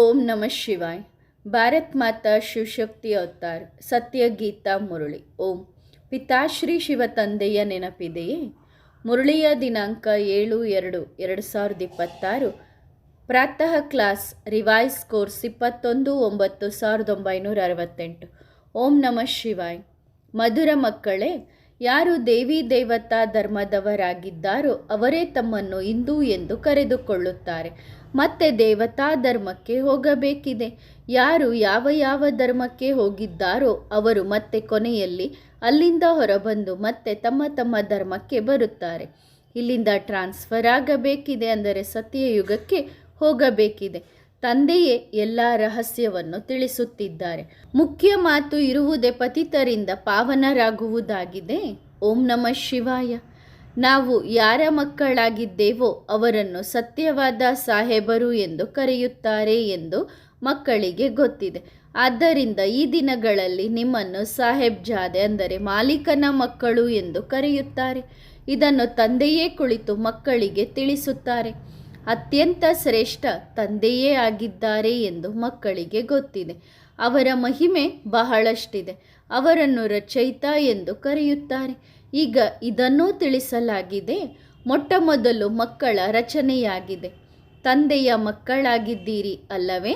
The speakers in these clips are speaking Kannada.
ಓಂ ನಮಃ ಶಿವಾಯ್. ಭಾರತ್ ಮಾತಾ ಶಿವಶಕ್ತಿ ಅವತಾರ್, ಸತ್ಯ ಗೀತಾ ಮುರಳಿ. ಓಂ. ಪಿತಾಶ್ರೀ ಶಿವ ತಂದೆಯ ನೆನಪಿದೆಯೇ? ಮುರಳಿಯ ದಿನಾಂಕ ಏಳು ಎರಡು ಎರಡು ಸಾವಿರದ ಇಪ್ಪತ್ತಾರು. ಪ್ರಾತಃ ಕ್ಲಾಸ್ ರಿವೈಸ್ ಕೋರ್ಸ್ ಇಪ್ಪತ್ತೊಂದು ಒಂಬತ್ತು ಸಾವಿರದ ಒಂಬೈನೂರ ಅರವತ್ತೆಂಟು. ಓಂ ನಮಃ ಶಿವಾಯ್. ಮಧುರ ಮಕ್ಕಳೇ, ಯಾರು ದೇವಿ ದೇವತಾ ಧರ್ಮದವರಾಗಿದ್ದಾರೋ ಅವರೇ ತಮ್ಮನ್ನು ಹಿಂದೂ ಎಂದು ಕರೆದುಕೊಳ್ಳುತ್ತಾರೆ. ಮತ್ತೆ ದೇವತಾ ಧರ್ಮಕ್ಕೆ ಹೋಗಬೇಕಿದೆ. ಯಾರು ಯಾವ ಯಾವ ಧರ್ಮಕ್ಕೆ ಹೋಗಿದ್ದಾರೋ ಅವರು ಮತ್ತೆ ಕೊನೆಯಲ್ಲಿ ಅಲ್ಲಿಂದ ಹೊರಬಂದು ಮತ್ತೆ ತಮ್ಮ ತಮ್ಮ ಧರ್ಮಕ್ಕೆ ಬರುತ್ತಾರೆ. ಇಲ್ಲಿಂದ ಟ್ರಾನ್ಸ್ಫರ್ ಆಗಬೇಕಿದೆ ಅಂದರೆ ಸತ್ಯಯುಗಕ್ಕೆ ಹೋಗಬೇಕಿದೆ. ತಂದೆಯೇ ಎಲ್ಲ ರಹಸ್ಯವನ್ನು ತಿಳಿಸುತ್ತಿದ್ದಾರೆ. ಮುಖ್ಯ ಮಾತು ಇರುವುದೇ ಪತಿತರಿಂದ ಪಾವನರಾಗುವುದಾಗಿದೆ. ಓಂ ನಮಃ ಶಿವಾಯ. ನಾವು ಯಾರ ಮಕ್ಕಳಾಗಿದ್ದೇವೋ ಅವರನ್ನು ಸತ್ಯವಾದ ಸಾಹೇಬರು ಎಂದು ಕರೆಯುತ್ತಾರೆ ಎಂದು ಮಕ್ಕಳಿಗೆ ಗೊತ್ತಿದೆ. ಆದ್ದರಿಂದ ಈ ದಿನಗಳಲ್ಲಿ ನಿಮ್ಮನ್ನು ಸಾಹೇಬ್ ಜಾದೆ ಅಂದರೆ ಮಾಲೀಕನ ಮಕ್ಕಳು ಎಂದು ಕರೆಯುತ್ತಾರೆ. ಇದನ್ನು ತಂದೆಯೇ ಕುಳಿತು ಮಕ್ಕಳಿಗೆ ತಿಳಿಸುತ್ತಾರೆ. ಅತ್ಯಂತ ಶ್ರೇಷ್ಠ ತಂದೆಯೇ ಆಗಿದ್ದಾರೆ ಎಂದು ಮಕ್ಕಳಿಗೆ ಗೊತ್ತಿದೆ. ಅವರ ಮಹಿಮೆ ಬಹಳಷ್ಟಿದೆ. ಅವರನ್ನು ರಚಯಿತ ಎಂದು ಕರೆಯುತ್ತಾರೆ. ಈಗ ಇದನ್ನೂ ತಿಳಿಸಲಾಗಿದೆ. ಮೊಟ್ಟ ಮೊದಲು ಮಕ್ಕಳ ರಚನೆಯಾಗಿದೆ. ತಂದೆಯ ಮಕ್ಕಳಾಗಿದ್ದೀರಿ ಅಲ್ಲವೇ?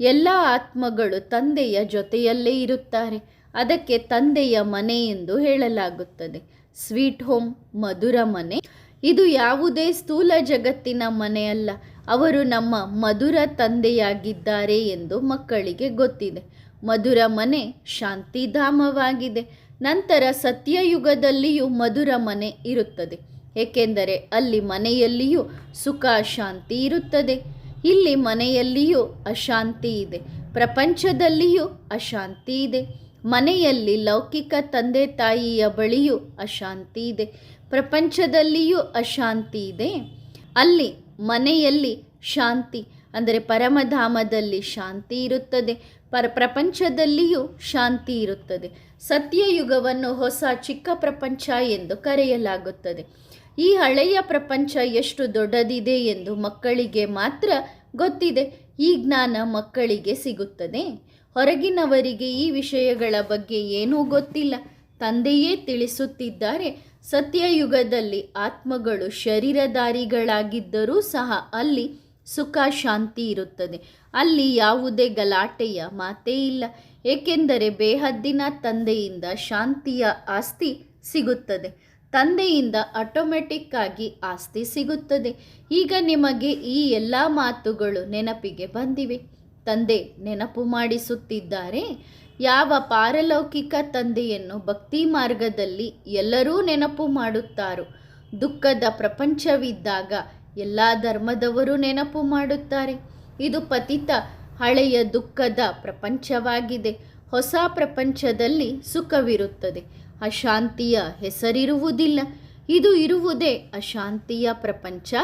ಎಲ್ಲ ಆತ್ಮಗಳು ತಂದೆಯ ಜೊತೆಯಲ್ಲೇ ಇರುತ್ತಾರೆ. ಅದಕ್ಕೆ ತಂದೆಯ ಮನೆ ಎಂದು ಹೇಳಲಾಗುತ್ತದೆ. ಸ್ವೀಟ್ ಹೋಮ್, ಮಧುರ ಮನೆ. ಇದು ಯಾವುದೇ ಸ್ಥೂಲ ಜಗತ್ತಿನ ಮನೆಯಲ್ಲ ಅವರು ನಮ್ಮ ಮಧುರ ತಂದೆಯಾಗಿದ್ದಾರೆ ಎಂದು ಮಕ್ಕಳಿಗೆ ಗೊತ್ತಿದೆ. ಮಧುರ ಮನೆ ಶಾಂತಿಧಾಮವಾಗಿದೆ. ನಂತರ ಸತ್ಯಯುಗದಲ್ಲಿಯೂ ಮಧುರ ಮನೆ ಇರುತ್ತದೆ. ಏಕೆಂದರೆ ಅಲ್ಲಿ ಮನೆಯಲ್ಲಿಯೂ ಸುಖ, ಶಾಂತಿ ಇರುತ್ತದೆ. ಇಲ್ಲಿ ಮನೆಯಲ್ಲಿಯೂ ಅಶಾಂತಿ ಇದೆ. ಪ್ರಪಂಚದಲ್ಲಿಯೂ ಅಶಾಂತಿ ಇದೆ. ಮನೆಯಲ್ಲಿ ಲೌಕಿಕ ತಂದೆ ತಾಯಿಯ ಬಳಿಯೂ ಅಶಾಂತಿ ಇದೆ. ಪ್ರಪಂಚದಲ್ಲಿಯೂ ಅಶಾಂತಿ ಇದೆ. ಅಲ್ಲಿ ಮನೆಯಲ್ಲಿ ಶಾಂತಿ ಅಂದರೆ ಪರಮಧಾಮದಲ್ಲಿ ಶಾಂತಿ ಇರುತ್ತದೆ. ಪರ ಪ್ರಪಂಚದಲ್ಲಿಯೂ ಶಾಂತಿ ಇರುತ್ತದೆ. ಸತ್ಯಯುಗವನ್ನು ಹೊಸ ಚಿಕ್ಕ ಪ್ರಪಂಚ ಎಂದು ಕರೆಯಲಾಗುತ್ತದೆ. ಈ ಹಳೆಯ ಪ್ರಪಂಚ ಎಷ್ಟು ದೊಡ್ಡದಿದೆ ಎಂದು ಮಕ್ಕಳಿಗೆ ಮಾತ್ರ ಗೊತ್ತಿದೆ. ಈ ಜ್ಞಾನ ಮಕ್ಕಳಿಗೆ ಸಿಗುತ್ತದೆ. ಹೊರಗಿನವರಿಗೆ ಈ ವಿಷಯಗಳ ಬಗ್ಗೆ ಏನೂ ಗೊತ್ತಿಲ್ಲ. ತಂದೆಯೇ ತಿಳಿಸುತ್ತಿದ್ದಾರೆ. ಸತ್ಯಯುಗದಲ್ಲಿ ಆತ್ಮಗಳು ಶರೀರಧಾರಿಗಳಾಗಿದ್ದರೂ ಸಹ ಅಲ್ಲಿ ಸುಖ, ಶಾಂತಿ ಇರುತ್ತದೆ. ಅಲ್ಲಿ ಯಾವುದೇ ಗಲಾಟೆಯ ಮಾತೇ ಇಲ್ಲ. ಏಕೆಂದರೆ ಬೇಹದ್ದಿನ ತಂದೆಯಿಂದ ಶಾಂತಿಯ ಆಸ್ತಿ ಸಿಗುತ್ತದೆ. ತಂದೆಯಿಂದ ಆಟೋಮೆಟಿಕ್ ಆಗಿ ಆಸ್ತಿ ಸಿಗುತ್ತದೆ. ಈಗ ನಿಮಗೆ ಈ ಎಲ್ಲ ಮಾತುಗಳು ನೆನಪಿಗೆ ಬಂದಿವೆ. ತಂದೆ ನೆನಪು ಮಾಡಿಸುತ್ತಿದ್ದಾರೆ. ಯಾವ ಪಾರಲೌಕಿಕ ತಂದೆಯನ್ನು ಭಕ್ತಿ ಮಾರ್ಗದಲ್ಲಿ ಎಲ್ಲರೂ ನೆನಪು ಮಾಡುತ್ತಾರೋ, ದುಃಖದ ಪ್ರಪಂಚವಿದ್ದಾಗ ಎಲ್ಲ ಧರ್ಮದವರು ನೆನಪು ಮಾಡುತ್ತಾರೆ. ಇದು ಪತಿತ, ಹಳೆಯ ದುಃಖದ ಪ್ರಪಂಚವಾಗಿದೆ. ಹೊಸ ಪ್ರಪಂಚದಲ್ಲಿ ಸುಖವಿರುತ್ತದೆ. ಅಶಾಂತಿಯ ಹೆಸರಿರುವುದಿಲ್ಲ. ಇದು ಇರುವುದೇ ಅಶಾಂತಿಯ ಪ್ರಪಂಚ.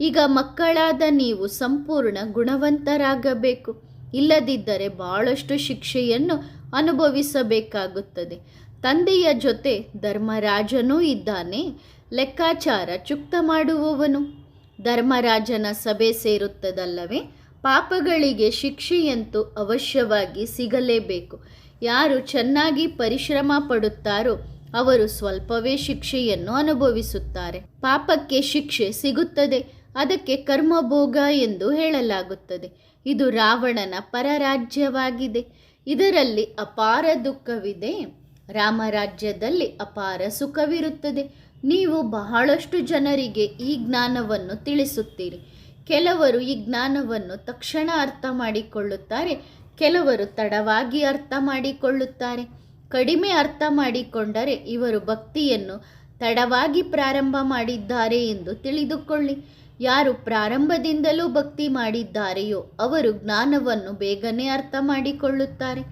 ಈಗ ಮಕ್ಕಳಾದ ನೀವು ಸಂಪೂರ್ಣ ಗುಣವಂತರಾಗಬೇಕು. ಇಲ್ಲದಿದ್ದರೆ ಬಹಳಷ್ಟು ಶಿಕ್ಷೆಯನ್ನು ಅನುಭವಿಸಬೇಕಾಗುತ್ತದೆ. ತಂದೆಯ ಜೊತೆ ಧರ್ಮರಾಜನೂ ಇದ್ದಾನೆ. ಲೆಕ್ಕಾಚಾರ ಚುಕ್ತ ಮಾಡುವವನು. ಧರ್ಮರಾಜನ ಸಭೆ ಸೇರುತ್ತದಲ್ಲವೇ? ಪಾಪಗಳಿಗೆ ಶಿಕ್ಷೆಯಂತೂ ಅವಶ್ಯವಾಗಿ ಸಿಗಲೇಬೇಕು. ಯಾರು ಚೆನ್ನಾಗಿ ಪರಿಶ್ರಮ ಪಡುತ್ತಾರೋ ಅವರು ಸ್ವಲ್ಪವೇ ಶಿಕ್ಷೆಯನ್ನು ಅನುಭವಿಸುತ್ತಾರೆ. ಪಾಪಕ್ಕೆ ಶಿಕ್ಷೆ ಸಿಗುತ್ತದೆ, ಅದಕ್ಕೆ ಕರ್ಮಭೋಗ ಎಂದು ಹೇಳಲಾಗುತ್ತದೆ. ಇದು ರಾವಣನ ಪರರಾಜ್ಯವಾಗಿದೆ. ಇದರಲ್ಲಿ ಅಪಾರ ದುಃಖವಿದೆ. ರಾಮರಾಜ್ಯದಲ್ಲಿ ಅಪಾರ ಸುಖವಿರುತ್ತದೆ. ನೀವು ಬಹಳಷ್ಟು ಜನರಿಗೆ ಈ ಜ್ಞಾನವನ್ನು ತಿಳಿಸುತ್ತೀರಿ. ಕೆಲವರು ಈ ಜ್ಞಾನವನ್ನು ತಕ್ಷಣ ಅರ್ಥ ಮಾಡಿಕೊಳ್ಳುತ್ತಾರೆ, ಕೆಲವರು ತಡವಾಗಿ ಅರ್ಥ ಮಾಡಿಕೊಳ್ಳುತ್ತಾರೆ. ಕಡಿಮೆ ಅರ್ಥ ಮಾಡಿಕೊಂಡರೆ ಇವರು ಭಕ್ತಿಯನ್ನು ತಡವಾಗಿ ಪ್ರಾರಂಭ ಮಾಡಿದ್ದಾರೆ ಎಂದು ತಿಳಿದುಕೊಳ್ಳಿ. ಯಾರು ಪ್ರಾರಂಭದಿಂದಲೂ ಭಕ್ತಿ ಮಾಡಿದ್ದಾರೆಯೋ ಅವರು ಜ್ಞಾನವನ್ನು ಬೇಗನೆ ಅರ್ಥ ಮಾಡಿಕೊಳ್ಳುತ್ತಾರೆ.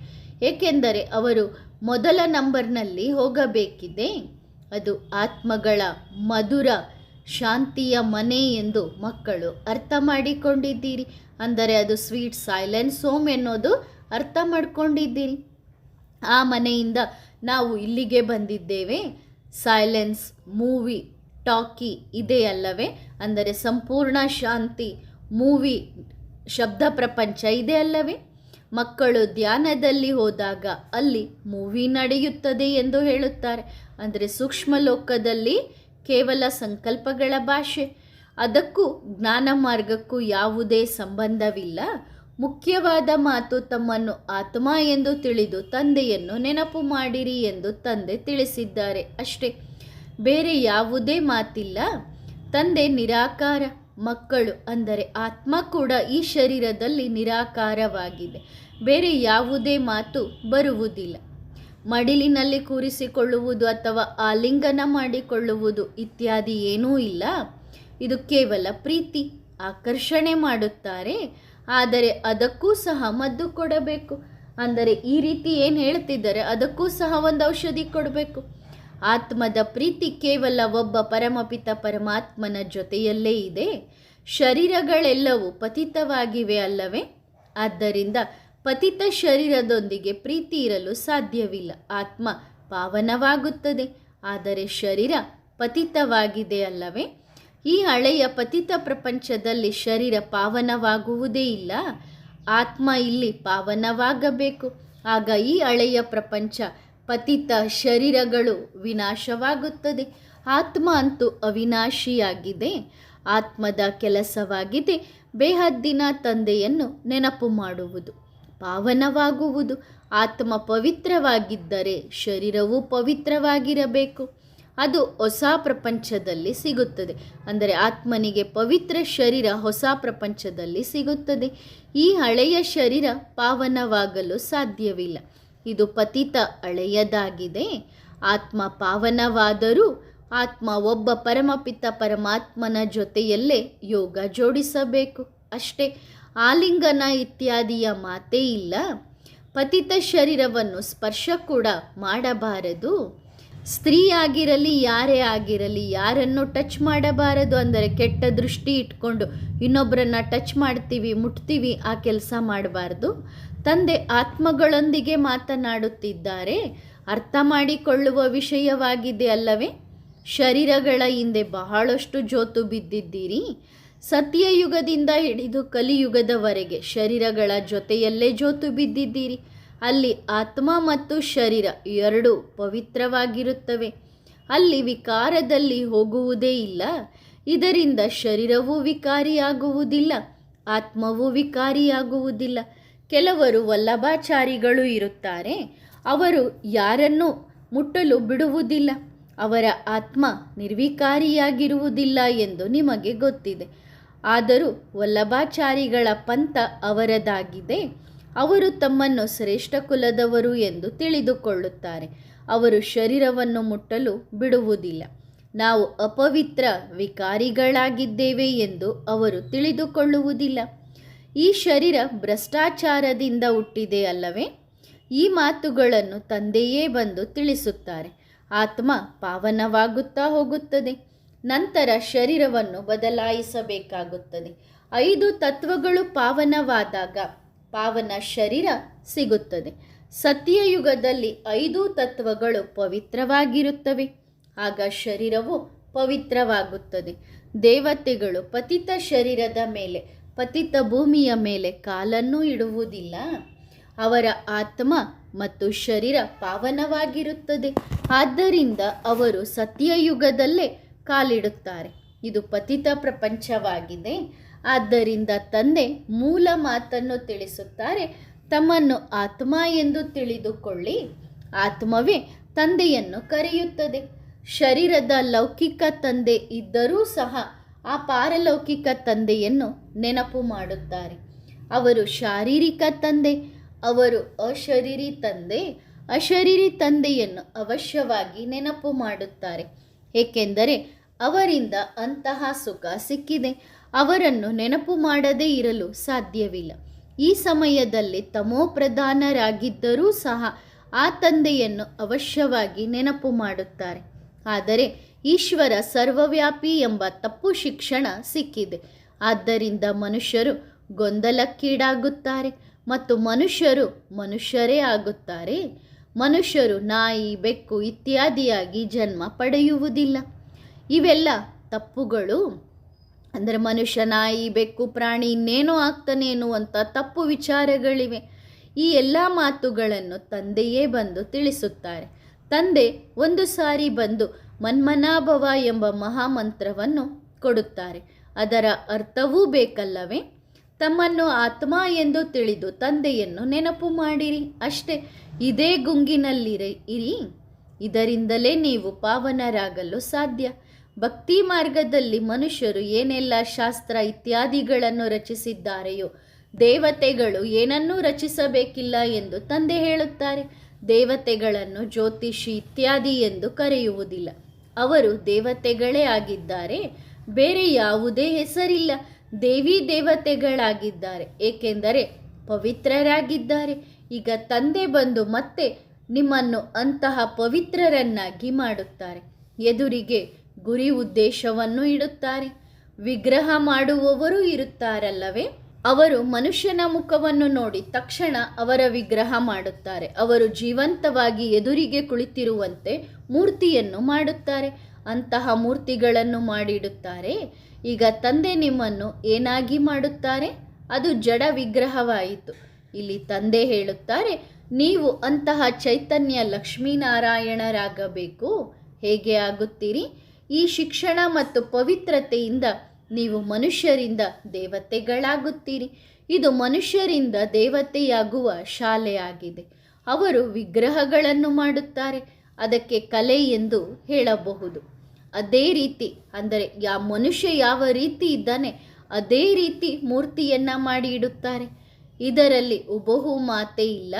ಏಕೆಂದರೆ ಅವರು ಮೊದಲ ನಂಬರ್ನಲ್ಲಿ ಹೋಗಬೇಕಿದೆ. ಅದು ಆತ್ಮಗಳ ಮಧುರ ಶಾಂತಿಯ ಮನೆ ಎಂದು ಮಕ್ಕಳು ಅರ್ಥ ಮಾಡಿಕೊಂಡಿದ್ದೀರಿ. ಅಂದರೆ ಅದು ಸ್ವೀಟ್ ಸೈಲೆನ್ಸ್ ಹೋಮ್ ಎನ್ನೋದು ಅರ್ಥ ಮಾಡ್ಕೊಂಡಿದ್ದೀರಿ. ಆ ಮನೆಯಿಂದ ನಾವು ಇಲ್ಲಿಗೆ ಬಂದಿದ್ದೇವೆ. ಸೈಲೆನ್ಸ್ ಮೂವಿ ಟಾಕಿ ಇದೆ ಅಲ್ಲವೇ? ಅಂದರೆ ಸಂಪೂರ್ಣ ಶಾಂತಿ ಮೂವಿ ಶಬ್ದ ಪ್ರಪಂಚ ಇದೆ ಅಲ್ಲವೇ? ಮಕ್ಕಳು ಧ್ಯಾನದಲ್ಲಿ ಹೋದಾಗ ಅಲ್ಲಿ ಮೂವಿ ನಡೆಯುತ್ತದೆ ಎಂದು ಹೇಳುತ್ತಾರೆ. ಅಂದರೆ ಸೂಕ್ಷ್ಮ ಲೋಕದಲ್ಲಿ ಕೇವಲ ಸಂಕಲ್ಪಗಳ ಭಾಷೆ. ಅದಕ್ಕೂ ಜ್ಞಾನ ಮಾರ್ಗಕ್ಕೂ ಯಾವುದೇ ಸಂಬಂಧವಿಲ್ಲ. ಮುಖ್ಯವಾದ ಮಾತು ತಮ್ಮನ್ನು ಆತ್ಮ ಎಂದು ತಿಳಿದು ತಂದೆಯನ್ನು ನೆನಪು ಮಾಡಿರಿ ಎಂದು ತಂದೆ ತಿಳಿಸಿದ್ದಾರೆ ಅಷ್ಟೇ. ಬೇರೆ ಯಾವುದೇ ಮಾತಿಲ್ಲ. ತಂದೆ ನಿರಾಕಾರ. ಮಕ್ಕಳು ಅಂದರೆ ಆತ್ಮ ಕೂಡ ಈ ಶರೀರದಲ್ಲಿ ನಿರಾಕಾರವಾಗಿದೆ. ಬೇರೆ ಯಾವುದೇ ಮಾತು ಬರುವುದಿಲ್ಲ. ಮಡಿಲಿನಲ್ಲಿ ಕೂರಿಸಿಕೊಳ್ಳುವುದು ಅಥವಾ ಆಲಿಂಗನ ಮಾಡಿಕೊಳ್ಳುವುದು ಇತ್ಯಾದಿ ಏನೂ ಇಲ್ಲ. ಇದು ಕೇವಲ ಪ್ರೀತಿ, ಆಕರ್ಷಣೆ ಮಾಡುತ್ತಾರೆ. ಆದರೆ ಅದಕ್ಕೂ ಸಹ ಮದ್ದು ಕೊಡಬೇಕು. ಅಂದರೆ ಈ ರೀತಿ ಏನು ಹೇಳ್ತಿದ್ದಾರೆ, ಅದಕ್ಕೂ ಸಹ ಒಂದು ಔಷಧಿ ಕೊಡಬೇಕು. ಆತ್ಮದ ಪ್ರೀತಿ ಕೇವಲ ಒಬ್ಬ ಪರಮಪಿತ ಪರಮಾತ್ಮನ ಜೊತೆಯಲ್ಲೇ ಇದೆ. ಶರೀರಗಳೆಲ್ಲವೂ ಪತಿತವಾಗಿವೆ ಅಲ್ಲವೇ? ಆದ್ದರಿಂದ ಪತಿತ ಶರೀರದೊಂದಿಗೆ ಪ್ರೀತಿ ಇರಲು ಸಾಧ್ಯವಿಲ್ಲ. ಆತ್ಮ ಪಾವನವಾಗುತ್ತದೆ. ಆದರೆ ಶರೀರ ಪತಿತವಾಗಿದೆ ಅಲ್ಲವೇ? ಈ ಹಳೆಯ ಪತಿತ ಪ್ರಪಂಚದಲ್ಲಿ ಶರೀರ ಪಾವನವಾಗುವುದೇ ಇಲ್ಲ. ಆತ್ಮ ಇಲ್ಲಿ ಪಾವನವಾಗಬೇಕು. ಆಗ ಈ ಹಳೆಯ ಪ್ರಪಂಚ ಪತಿತ ಶರೀರಗಳು ವಿನಾಶವಾಗುತ್ತದೆ. ಆತ್ಮ ಅಂತೂ ಅವಿನಾಶಿಯಾಗಿದೆ. ಆತ್ಮದ ಕೆಲಸವಾಗಿದೆ. ಬೇಹದ್ದಿನ ತಂದೆಯನ್ನು ನೆನಪು ಮಾಡುವುದು, ಪಾವನವಾಗುವುದು. ಆತ್ಮ ಪವಿತ್ರವಾಗಿದ್ದರೆ ಶರೀರವು ಪವಿತ್ರವಾಗಿರಬೇಕು. ಅದು ಹೊಸ ಪ್ರಪಂಚದಲ್ಲಿ ಸಿಗುತ್ತದೆ. ಅಂದರೆ ಆತ್ಮನಿಗೆ ಪವಿತ್ರ ಶರೀರ ಹೊಸ ಪ್ರಪಂಚದಲ್ಲಿ ಸಿಗುತ್ತದೆ. ಈ ಹಳೆಯ ಶರೀರ ಪಾವನವಾಗಲು ಸಾಧ್ಯವಿಲ್ಲ. ಇದು ಪತಿತ ಅಳೆಯದಾಗಿದೆ. ಆತ್ಮ ಪಾವನವಾದರೂ ಆತ್ಮ ಒಬ್ಬ ಪರಮಪಿತ ಪರಮಾತ್ಮನ ಜೊತೆಯಲ್ಲೇ ಯೋಗ ಜೋಡಿಸಬೇಕು. ಅಷ್ಟೇ, ಆಲಿಂಗನ ಇತ್ಯಾದಿಯ ಮಾತೇ ಇಲ್ಲ. ಪತಿತ ಶರೀರವನ್ನು ಸ್ಪರ್ಶ ಕೂಡ ಮಾಡಬಾರದು. ಸ್ತ್ರೀ ಆಗಿರಲಿ ಯಾರೇ ಆಗಿರಲಿ, ಯಾರನ್ನು ಟಚ್ ಮಾಡಬಾರದು ಅಂದರೆ ಕೆಟ್ಟ ದೃಷ್ಟಿ ಇಟ್ಕೊಂಡು ಇನ್ನೊಬ್ಬರನ್ನ ಟಚ್ ಮಾಡ್ತೀವಿ, ಮುಟ್ತೀವಿ, ಆ ಕೆಲಸ ಮಾಡಬಾರ್ದು. ತಂದೆ ಆತ್ಮಗಳೊಂದಿಗೆ ಮಾತನಾಡುತ್ತಿದ್ದಾರೆ. ಅರ್ಥ ಮಾಡಿಕೊಳ್ಳುವ ವಿಷಯವಾಗಿದೆ ಅಲ್ಲವೇ? ಶರೀರಗಳ ಹಿಂದೆ ಬಹಳಷ್ಟು ಜೋತು ಬಿದ್ದಿದ್ದೀರಿ. ಸತ್ಯಯುಗದಿಂದ ಹಿಡಿದು ಕಲಿಯುಗದವರೆಗೆ ಶರೀರಗಳ ಜೊತೆಯಲ್ಲೇ ಜೋತು ಬಿದ್ದಿದ್ದೀರಿ. ಅಲ್ಲಿ ಆತ್ಮ ಮತ್ತು ಶರೀರ ಎರಡೂ ಪವಿತ್ರವಾಗಿರುತ್ತವೆ. ಅಲ್ಲಿ ವಿಕಾರದಲ್ಲಿ ಹೋಗುವುದೇ ಇಲ್ಲ. ಇದರಿಂದ ಶರೀರವೂ ವಿಕಾರಿಯಾಗುವುದಿಲ್ಲ, ಆತ್ಮವೂ ವಿಕಾರಿಯಾಗುವುದಿಲ್ಲ. ಕೆಲವರು ವಲ್ಲಭಾಚಾರಿಗಳು ಇರುತ್ತಾರೆ. ಅವರು ಯಾರನ್ನು ಮುಟ್ಟಲು ಬಿಡುವುದಿಲ್ಲ. ಅವರ ಆತ್ಮ ನಿರ್ವಿಕಾರಿಯಾಗಿರುವುದಿಲ್ಲ ಎಂದು ನಿಮಗೆ ಗೊತ್ತಿದೆ. ಆದರೂ ವಲ್ಲಭಾಚಾರಿಗಳ ಪಂಥ ಅವರದಾಗಿದೆ. ಅವರು ತಮ್ಮನ್ನು ಶ್ರೇಷ್ಠ ಕುಲದವರು ಎಂದು ತಿಳಿದುಕೊಳ್ಳುತ್ತಾರೆ. ಅವರು ಶರೀರವನ್ನು ಮುಟ್ಟಲು ಬಿಡುವುದಿಲ್ಲ. ನಾವು ಅಪವಿತ್ರ ವಿಕಾರಿಗಳಾಗಿದ್ದೇವೆ ಎಂದು ಅವರು ತಿಳಿದುಕೊಳ್ಳುವುದಿಲ್ಲ. ಈ ಶರೀರ ಭ್ರಷ್ಟಾಚಾರದಿಂದ ಹುಟ್ಟಿದೆ ಅಲ್ಲವೇ? ಈ ಮಾತುಗಳನ್ನು ತಂದೆಯೇ ಬಂದು ತಿಳಿಸುತ್ತಾರೆ. ಆತ್ಮ ಪಾವನವಾಗುತ್ತಾ ಹೋಗುತ್ತದೆ. ನಂತರ ಶರೀರವನ್ನು ಬದಲಾಯಿಸಬೇಕಾಗುತ್ತದೆ. ಐದು ತತ್ವಗಳು ಪಾವನವಾದಾಗ ಪಾವನ ಶರೀರ ಸಿಗುತ್ತದೆ. ಸತ್ಯಯುಗದಲ್ಲಿ ಐದು ತತ್ವಗಳು ಪವಿತ್ರವಾಗಿರುತ್ತವೆ. ಆಗ ಶರೀರವು ಪವಿತ್ರವಾಗುತ್ತದೆ. ದೇವತೆಗಳು ಪತಿತ ಶರೀರದ ಮೇಲೆ ಪತಿತ ಭೂಮಿಯ ಮೇಲೆ ಕಾಲನ್ನು ಇಡುವುದಿಲ್ಲ. ಅವರ ಆತ್ಮ ಮತ್ತು ಶರೀರ ಪಾವನವಾಗಿರುತ್ತದೆ. ಆದ್ದರಿಂದ ಅವರು ಸತ್ಯಯುಗದಲ್ಲೇ ಕಾಲಿಡುತ್ತಾರೆ. ಇದು ಪತಿತ ಪ್ರಪಂಚವಾಗಿದೆ. ಆದ್ದರಿಂದ ತಂದೆ ಮೂಲ ಮಾತನ್ನು ತಿಳಿಸುತ್ತಾರೆ. ತಮ್ಮನ್ನು ಆತ್ಮ ಎಂದು ತಿಳಿದುಕೊಳ್ಳಿ. ಆತ್ಮವೇ ತಂದೆಯನ್ನು ಕರೆಯುತ್ತದೆ. ಶರೀರದ ಲೌಕಿಕ ತಂದೆ ಇದ್ದರೂ ಸಹ ಆ ಪಾರಲೌಕಿಕ ತಂದೆಯನ್ನು ನೆನಪು ಮಾಡುತ್ತಾರೆ. ಅವರು ಶಾರೀರಿಕ ತಂದೆ, ಅವರು ಅಶರೀರಿ ತಂದೆ, ಅಶರೀರಿ ತಂದೆಯನ್ನು ಅವಶ್ಯವಾಗಿ ನೆನಪು ಮಾಡುತ್ತಾರೆ. ಏಕೆಂದರೆ ಅವರಿಂದ ಅಂತಹ ಸುಖ ಸಿಕ್ಕಿದೆ. ಅವರನ್ನು ನೆನಪು ಮಾಡದೇ ಇರಲು ಸಾಧ್ಯವಿಲ್ಲ. ಈ ಸಮಯದಲ್ಲಿ ತಮೋಪ್ರಧಾನರಾಗಿದ್ದರೂ ಸಹ ಆ ತಂದೆಯನ್ನು ಅವಶ್ಯವಾಗಿ ನೆನಪು ಮಾಡುತ್ತಾರೆ. ಆದರೆ ಈಶ್ವರ ಸರ್ವವ್ಯಾಪಿ ಎಂಬ ತಪ್ಪು ಶಿಕ್ಷಣ ಸಿಕ್ಕಿದೆ. ಆದ್ದರಿಂದ ಮನುಷ್ಯರು ಗೊಂದಲಕ್ಕೀಡಾಗುತ್ತಾರೆ ಮತ್ತು ಮನುಷ್ಯರು ಮನುಷ್ಯರೇ ಆಗುತ್ತಾರೆ. ಮನುಷ್ಯರು ನಾಯಿ, ಬೆಕ್ಕು ಇತ್ಯಾದಿಯಾಗಿ ಜನ್ಮ ಪಡೆಯುವುದಿಲ್ಲ. ಇವೆಲ್ಲ ತಪ್ಪುಗಳು. ಅಂದರೆ ಮನುಷ್ಯ ನಾಯಿ, ಬೆಕ್ಕು, ಪ್ರಾಣಿ ಇನ್ನೇನೋ ಆಗ್ತಾನೆ ಎನ್ನುವಂಥ ತಪ್ಪು ವಿಚಾರಗಳಿವೆ. ಈ ಎಲ್ಲ ಮಾತುಗಳನ್ನು ತಂದೆಯೇ ಬಂದು ತಿಳಿಸುತ್ತಾರೆ. ತಂದೆ ಒಂದು ಸಾರಿ ಬಂದು ಮನ್ಮನಾಭವ ಎಂಬ ಮಹಾಮಂತ್ರವನ್ನು ಕೊಡುತ್ತಾರೆ. ಅದರ ಅರ್ಥವೂ ಬೇಕಲ್ಲವೇ? ತಮ್ಮನ್ನು ಆತ್ಮ ಎಂದು ತಿಳಿದು ತಂದೆಯನ್ನು ನೆನಪು ಮಾಡಿರಿ. ಅಷ್ಟೇ, ಇದೇ ಗುಂಗಿನಲ್ಲಿರಿ, ಇರಿ. ಇದರಿಂದಲೇ ನೀವು ಪಾವನರಾಗಲು ಸಾಧ್ಯ. ಭಕ್ತಿ ಮಾರ್ಗದಲ್ಲಿ ಮನುಷ್ಯರು ಏನೆಲ್ಲ ಶಾಸ್ತ್ರ ಇತ್ಯಾದಿಗಳನ್ನು ರಚಿಸಿದ್ದಾರೆಯೋ, ದೇವತೆಗಳು ಏನನ್ನೂ ರಚಿಸಬೇಕಿಲ್ಲ ಎಂದು ತಂದೆ ಹೇಳುತ್ತಾರೆ. ದೇವತೆಗಳನ್ನು ಜ್ಯೋತಿಷಿ ಇತ್ಯಾದಿ ಎಂದು ಕರೆಯುವುದಿಲ್ಲ. ಅವರು ದೇವತೆಗಳೇ ಆಗಿದ್ದಾರೆ. ಬೇರೆ ಯಾವುದೇ ಹೆಸರಿಲ್ಲ. ದೇವಿ ದೇವತೆಗಳಾಗಿದ್ದಾರೆ. ಏಕೆಂದರೆ ಪವಿತ್ರರಾಗಿದ್ದಾರೆ. ಈಗ ತಂದೆ ಬಂದು ಮತ್ತೆ ನಿಮ್ಮನ್ನು ಅಂತಹ ಪವಿತ್ರರನ್ನಾಗಿ ಮಾಡುತ್ತಾರೆ. ಎದುರಿಗೆ ಗುರಿ ಉದ್ದೇಶವನ್ನು ಇಡುತ್ತಾರೆ. ವಿಗ್ರಹ ಮಾಡುವವರು ಇರುತ್ತಾರಲ್ಲವೇ? ಅವರು ಮನುಷ್ಯನ ಮುಖವನ್ನು ನೋಡಿ ತಕ್ಷಣ ಅವರ ವಿಗ್ರಹ ಮಾಡುತ್ತಾರೆ. ಅವರು ಜೀವಂತವಾಗಿ ಎದುರಿಗೆ ಕುಳಿತಿರುವಂತೆ ಮೂರ್ತಿಯನ್ನು ಮಾಡುತ್ತಾರೆ. ಅಂತಹ ಮೂರ್ತಿಗಳನ್ನು ಮಾಡಿಡುತ್ತಾರೆ. ಈಗ ತಂದೆ ನಿಮ್ಮನ್ನು ಏನಾಗಿ ಮಾಡುತ್ತಾರೆ? ಅದು ಜಡ ವಿಗ್ರಹವಾಯಿತು. ಇಲ್ಲಿ ತಂದೆ ಹೇಳುತ್ತಾರೆ, ನೀವು ಅಂತಹ ಚೈತನ್ಯ ಲಕ್ಷ್ಮೀನಾರಾಯಣರಾಗಬೇಕು. ಹೇಗೆ ಆಗುತ್ತೀರಿ? ಈ ಶಿಕ್ಷಣ ಮತ್ತು ಪವಿತ್ರತೆಯಿಂದ ನೀವು ಮನುಷ್ಯರಿಂದ ದೇವತೆಗಳಾಗುತ್ತೀರಿ. ಇದು ಮನುಷ್ಯರಿಂದ ದೇವತೆಯಾಗುವ ಶಾಲೆಯಾಗಿದೆ. ಅವರು ವಿಗ್ರಹಗಳನ್ನು ಮಾಡುತ್ತಾರೆ. ಅದಕ್ಕೆ ಕಲೆ ಎಂದು ಹೇಳಬಹುದು. ಅದೇ ರೀತಿ, ಅಂದರೆ ಯಾ ಮನುಷ್ಯ ಯಾವ ರೀತಿ ಇದ್ದಾನೆ, ಅದೇ ರೀತಿ ಮೂರ್ತಿಯನ್ನ ಮಾಡಿ ಇಡುತ್ತಾರೆ ಇದರಲ್ಲಿ ಉಬಹು ಮಾತೆ ಇಲ್ಲ,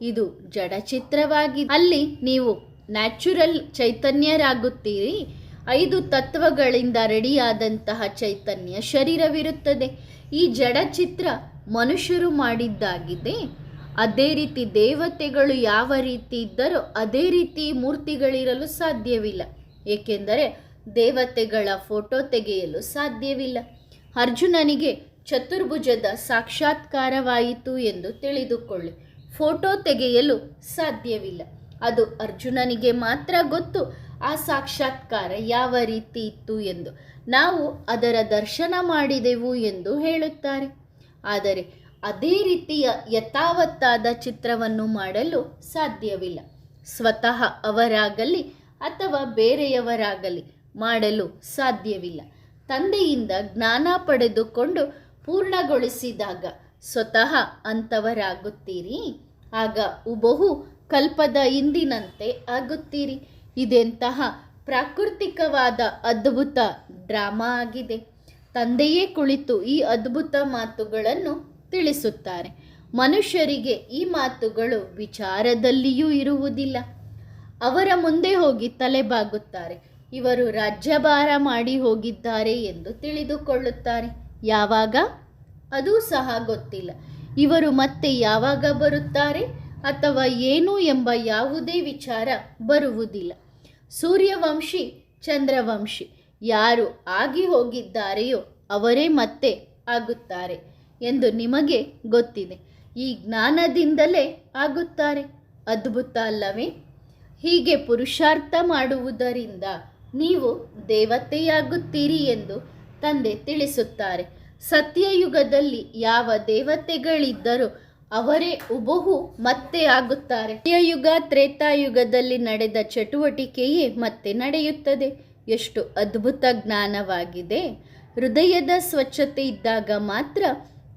ಇದು ಜಡಚಿತ್ರವಾಗಿ ಅಲ್ಲಿ ನೀವು ನ್ಯಾಚುರಲ್ ಚೈತನ್ಯರಾಗುತ್ತೀರಿ. ಐದು ತತ್ವಗಳಿಂದ ರೆಡಿಯಾದಂತಹ ಚೈತನ್ಯ ಶರೀರವಿರುತ್ತದೆ. ಈ ಜಡಚಿತ್ರ ಮನುಷ್ಯರು ಮಾಡಿದ್ದಾಗಿದೆ. ಅದೇ ರೀತಿ ದೇವತೆಗಳು ಯಾವ ರೀತಿ ಇದ್ದರೋ ಅದೇ ರೀತಿ ಮೂರ್ತಿಗಳಿರಲು ಸಾಧ್ಯವಿಲ್ಲ. ಏಕೆಂದರೆ ದೇವತೆಗಳ ಫೋಟೋ ತೆಗೆಯಲು ಸಾಧ್ಯವಿಲ್ಲ. ಅರ್ಜುನನಿಗೆ ಚತುರ್ಭುಜದ ಸಾಕ್ಷಾತ್ಕಾರವಾಯಿತು ಎಂದು ತಿಳಿದುಕೊಳ್ಳಿ. ಫೋಟೋ ತೆಗೆಯಲು ಸಾಧ್ಯವಿಲ್ಲ. ಅದು ಅರ್ಜುನನಿಗೆ ಮಾತ್ರ ಗೊತ್ತು. ಆ ಸಾಕ್ಷಾತ್ಕಾರ ಯಾವ ರೀತಿ ಇತ್ತು ಎಂದು ನಾವು ಅದರ ದರ್ಶನ ಮಾಡಿದೆವು ಎಂದು ಹೇಳುತ್ತಾರೆ. ಆದರೆ ಅದೇ ರೀತಿಯ ಯಥಾವತ್ತಾದ ಚಿತ್ರವನ್ನು ಮಾಡಲು ಸಾಧ್ಯವಿಲ್ಲ. ಸ್ವತಃ ಅವರಾಗಲಿ ಅಥವಾ ಬೇರೆಯವರಾಗಲಿ ಮಾಡಲು ಸಾಧ್ಯವಿಲ್ಲ. ತಂದೆಯಿಂದ ಜ್ಞಾನ ಪಡೆದುಕೊಂಡು ಪೂರ್ಣಗೊಳಿಸಿದಾಗ ಸ್ವತಃ ಅಂಥವರಾಗುತ್ತೀರಿ. ಆಗ ಉಬಹು ಕಲ್ಪದ ಇಂದಿನಂತೆ ಆಗುತ್ತೀರಿ. ಇದೆಂತಹ ಪ್ರಾಕೃತಿಕವಾದ ಅದ್ಭುತ ಡ್ರಾಮಾ ಆಗಿದೆ. ತಂದೆಯೇ ಕುಳಿತು ಈ ಅದ್ಭುತ ಮಾತುಗಳನ್ನು ತಿಳಿಸುತ್ತಾರೆ. ಮನುಷ್ಯರಿಗೆ ಈ ಮಾತುಗಳು ವಿಚಾರದಲ್ಲಿಯೂ ಇರುವುದಿಲ್ಲ. ಅವರ ಮುಂದೆ ಹೋಗಿ ತಲೆಬಾಗುತ್ತಾರೆ. ಇವರು ರಾಜ್ಯಭಾರ ಮಾಡಿ ಹೋಗಿದ್ದಾರೆ ಎಂದು ತಿಳಿದುಕೊಳ್ಳುತ್ತಾರೆ. ಯಾವಾಗ? ಅದೂ ಸಹ ಗೊತ್ತಿಲ್ಲ. ಇವರು ಮತ್ತೆ ಯಾವಾಗ ಬರುತ್ತಾರೆ ಅಥವಾ ಏನು ಎಂಬ ಯಾವುದೇ ವಿಚಾರ ಬರುವುದಿಲ್ಲ. ಸೂರ್ಯವಂಶಿ, ಚಂದ್ರವಂಶಿ. ಯಾರು ಆಗಿ ಹೋಗಿದ್ದಾರೆಯೋ ಅವರೇ ಮತ್ತೆ ಆಗುತ್ತಾರೆ ಎಂದು ನಿಮಗೆ ಗೊತ್ತಿದೆ. ಈ ಜ್ಞಾನದಿಂದಲೇ ಆಗುತ್ತಾರೆ. ಅದ್ಭುತ ಅಲ್ಲವೇ? ಹೀಗೆ ಪುರುಷಾರ್ಥ ಮಾಡುವುದರಿಂದ ನೀವು ದೇವತೆಯಾಗುತ್ತೀರಿ ಎಂದು ತಂದೆ ತಿಳಿಸುತ್ತಾರೆ. ಸತ್ಯಯುಗದಲ್ಲಿ ಯಾವ ದೇವತೆಗಳಿದ್ದರೋ ಅವರೇ ಉಬಹು ಮತ್ತೆ ಆಗುತ್ತಾರೆ. ಯುಗ ತ್ರೇತಾಯುಗದಲ್ಲಿ ನಡೆದ ಚಟುವಟಿಕೆಯೇ ಮತ್ತೆ ನಡೆಯುತ್ತದೆ. ಎಷ್ಟು ಅದ್ಭುತ ಜ್ಞಾನವಾಗಿದೆ. ಹೃದಯದ ಸ್ವಚ್ಛತೆ ಇದ್ದಾಗ ಮಾತ್ರ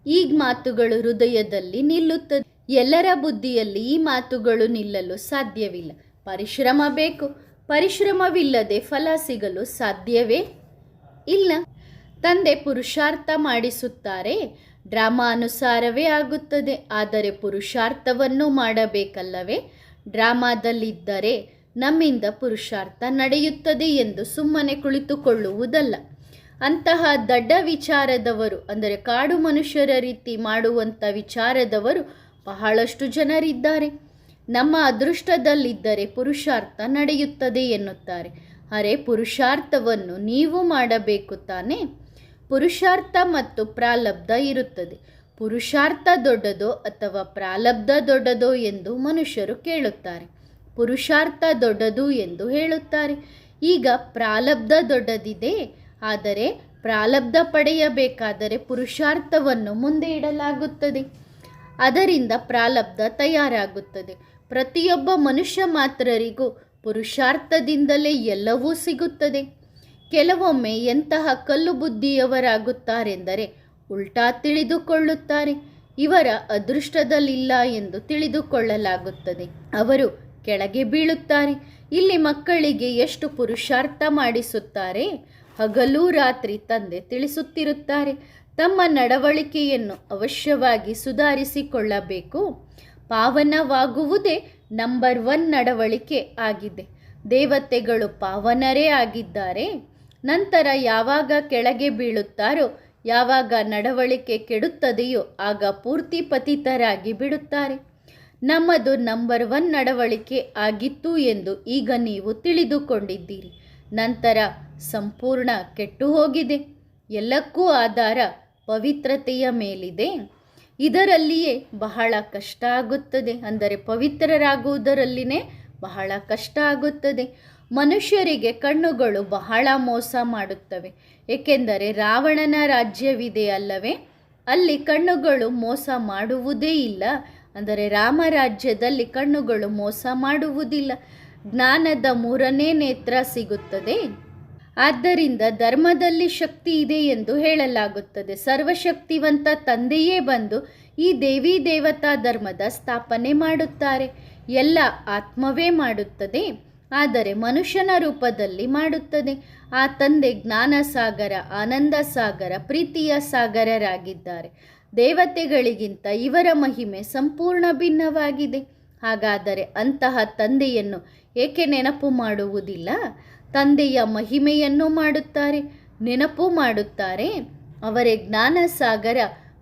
ಈ ಮಾತುಗಳು ಹೃದಯದಲ್ಲಿ ನಿಲ್ಲುತ್ತದೆ. ಎಲ್ಲರ ಬುದ್ಧಿಯಲ್ಲಿ ಈ ಮಾತುಗಳು ನಿಲ್ಲಲು ಸಾಧ್ಯವಿಲ್ಲ. ಪರಿಶ್ರಮ ಬೇಕು. ಪರಿಶ್ರಮವಿಲ್ಲದೆ ಫಲ ಸಿಗಲು ಸಾಧ್ಯವೇ ಇಲ್ಲ. ತಂದೆ ಪುರುಷಾರ್ಥ ಮಾಡಿಸುತ್ತಾರೆ. ಡ್ರಾಮಾ ಅನುಸಾರವೇ ಆಗುತ್ತದೆ. ಆದರೆ ಪುರುಷಾರ್ಥವನ್ನು ಮಾಡಬೇಕಲ್ಲವೇ? ಡ್ರಾಮಾದಲ್ಲಿದ್ದರೆ ನಮ್ಮಿಂದ ಪುರುಷಾರ್ಥ ನಡೆಯುತ್ತದೆ ಎಂದು ಸುಮ್ಮನೆ ಕುಳಿತುಕೊಳ್ಳುವುದಲ್ಲ. ಅಂತಹ ದಡ್ಡ ವಿಚಾರದವರು, ಅಂದರೆ ಕಾಡು ಮನುಷ್ಯರ ರೀತಿ ಮಾಡುವಂಥ ವಿಚಾರದವರು ಬಹಳಷ್ಟು ಜನರಿದ್ದಾರೆ. ನಮ್ಮ ಅದೃಷ್ಟದಲ್ಲಿದ್ದರೆ ಪುರುಷಾರ್ಥ ನಡೆಯುತ್ತದೆ ಎನ್ನುತ್ತಾರೆ. ಅರೆ, ಪುರುಷಾರ್ಥವನ್ನು ನೀವು ಮಾಡಬೇಕು ತಾನೇ? ಪುರುಷಾರ್ಥ ಮತ್ತು ಪ್ರಾಲಬ್ಧ ಇರುತ್ತದೆ. ಪುರುಷಾರ್ಥ ದೊಡ್ಡದೋ ಅಥವಾ ಪ್ರಾಲಬ್ಧ ದೊಡ್ಡದೋ ಎಂದು ಮನುಷ್ಯರು ಕೇಳುತ್ತಾರೆ. ಪುರುಷಾರ್ಥ ದೊಡ್ಡದು ಎಂದು ಹೇಳುತ್ತಾರೆ. ಈಗ ಪ್ರಾಲಬ್ಧ ದೊಡ್ಡದಿದೆ. ಆದರೆ ಪ್ರಾಲಬ್ಧ ಪಡೆಯಬೇಕಾದರೆ ಪುರುಷಾರ್ಥವನ್ನು ಮುಂದೆ ಇಡಲಾಗುತ್ತದೆ. ಅದರಿಂದ ಪ್ರಾಲಬ್ಧ ತಯಾರಾಗುತ್ತದೆ. ಪ್ರತಿಯೊಬ್ಬ ಮನುಷ್ಯ ಮಾತ್ರರಿಗೂ ಪುರುಷಾರ್ಥದಿಂದಲೇ ಎಲ್ಲವೂ ಸಿಗುತ್ತದೆ. ಕೆಲವೊಮ್ಮೆ ಎಂತಹ ಕಲ್ಲು ಬುದ್ಧಿಯವರಾಗುತ್ತಾರೆಂದರೆ ಉಲ್ಟಾ ತಿಳಿದುಕೊಳ್ಳುತ್ತಾರೆ. ಇವರ ಅದೃಷ್ಟದಲ್ಲಿಲ್ಲ ಎಂದು ತಿಳಿದುಕೊಳ್ಳಲಾಗುತ್ತದೆ. ಅವರು ಕೆಳಗೆ ಬೀಳುತ್ತಾರೆ. ಇಲ್ಲಿ ಮಕ್ಕಳಿಗೆ ಎಷ್ಟು ಪುರುಷಾರ್ಥ ಮಾಡಿಸುತ್ತಾರೆ? ಹಗಲು ರಾತ್ರಿ ತಂದೆ ತಿಳಿಸುತ್ತಿರುತ್ತಾರೆ. ತಮ್ಮ ನಡವಳಿಕೆಯನ್ನು ಅವಶ್ಯವಾಗಿ ಸುಧಾರಿಸಿಕೊಳ್ಳಬೇಕು. ಪಾವನವಾಗುವುದೇ ನಂಬರ್ ಒನ್ ನಡವಳಿಕೆ ಆಗಿದೆ. ದೇವತೆಗಳು ಪಾವನರೇ ಆಗಿದ್ದಾರೆ. ನಂತರ ಯಾವಾಗ ಕೆಳಗೆ ಬೀಳುತ್ತಾರೋ, ಯಾವಾಗ ನಡವಳಿಕೆ ಕೆಡುತ್ತದೆಯೋ ಆಗ ಪೂರ್ತಿ ಪತಿತರಾಗಿ ಬಿಡುತ್ತಾರೆ. ನಮ್ಮದು ನಂಬರ್ ಒನ್ ನಡವಳಿಕೆ ಆಗಿತ್ತು ಎಂದು ಈಗ ನೀವು ತಿಳಿದುಕೊಂಡಿದ್ದೀರಿ. ನಂತರ ಸಂಪೂರ್ಣ ಕೆಟ್ಟು ಹೋಗಿದೆ ಎಲ್ಲಕ್ಕೂ ಆಧಾರ ಪವಿತ್ರತೆಯ ಮೇಲಿದೆ. ಇದರಲ್ಲಿಯೇ ಬಹಳ ಕಷ್ಟ ಆಗುತ್ತದೆ. ಅಂದರೆ ಪವಿತ್ರರಾಗುವುದರಲ್ಲಿನೇ ಬಹಳ ಕಷ್ಟ ಆಗುತ್ತದೆ. ಮನುಷ್ಯರಿಗೆ ಕಣ್ಣುಗಳು ಬಹಳ ಮೋಸ ಮಾಡುತ್ತವೆ. ಏಕೆಂದರೆ ರಾವಣನ ರಾಜ್ಯವಿದೆ ಅಲ್ಲವೇ? ಅಲ್ಲಿ ಕಣ್ಣುಗಳು ಮೋಸ ಮಾಡುವುದೇ ಇಲ್ಲ. ಅಂದರೆ ರಾಮರಾಜ್ಯದಲ್ಲಿ ಕಣ್ಣುಗಳು ಮೋಸ ಮಾಡುವುದಿಲ್ಲ. ಜ್ಞಾನದ ಮೂರನೇ ನೇತ್ರ ಸಿಗುತ್ತದೆ. ಆದ್ದರಿಂದ ಧರ್ಮದಲ್ಲಿ ಶಕ್ತಿ ಇದೆ ಎಂದು ಹೇಳಲಾಗುತ್ತದೆ. ಸರ್ವಶಕ್ತಿವಂತ ತಂದೆಯೇ ಬಂದು ಈ ದೇವಿ ದೇವತಾ ಧರ್ಮದ ಸ್ಥಾಪನೆ ಮಾಡುತ್ತಾರೆ. ಎಲ್ಲ ಆತ್ಮವೇ ಮಾಡುತ್ತದೆ. ಆದರೆ ಮನುಷ್ಯನ ರೂಪದಲ್ಲಿ ಮಾಡುತ್ತದೆ. ಆ ತಂದೆ ಜ್ಞಾನ ಸಾಗರ ಆನಂದ ಸಾಗರ ಪ್ರೀತಿಯ ಸಾಗರರಾಗಿದ್ದಾರೆ. ದೇವತೆಗಳಿಗಿಂತ ಇವರ ಮಹಿಮೆ ಸಂಪೂರ್ಣ ಭಿನ್ನವಾಗಿದೆ. ಹಾಗಾದರೆ ಅಂತಹ ತಂದೆಯನ್ನು ಏಕೆ ನೆನಪು ಮಾಡುವುದಿಲ್ಲ? ತಂದೆಯ ಮಹಿಮೆಯನ್ನು ಮಾಡುತ್ತಾರೆ, ನೆನಪು ಮಾಡುತ್ತಾರೆ. ಅವರೇ ಜ್ಞಾನ ಸಾಗರ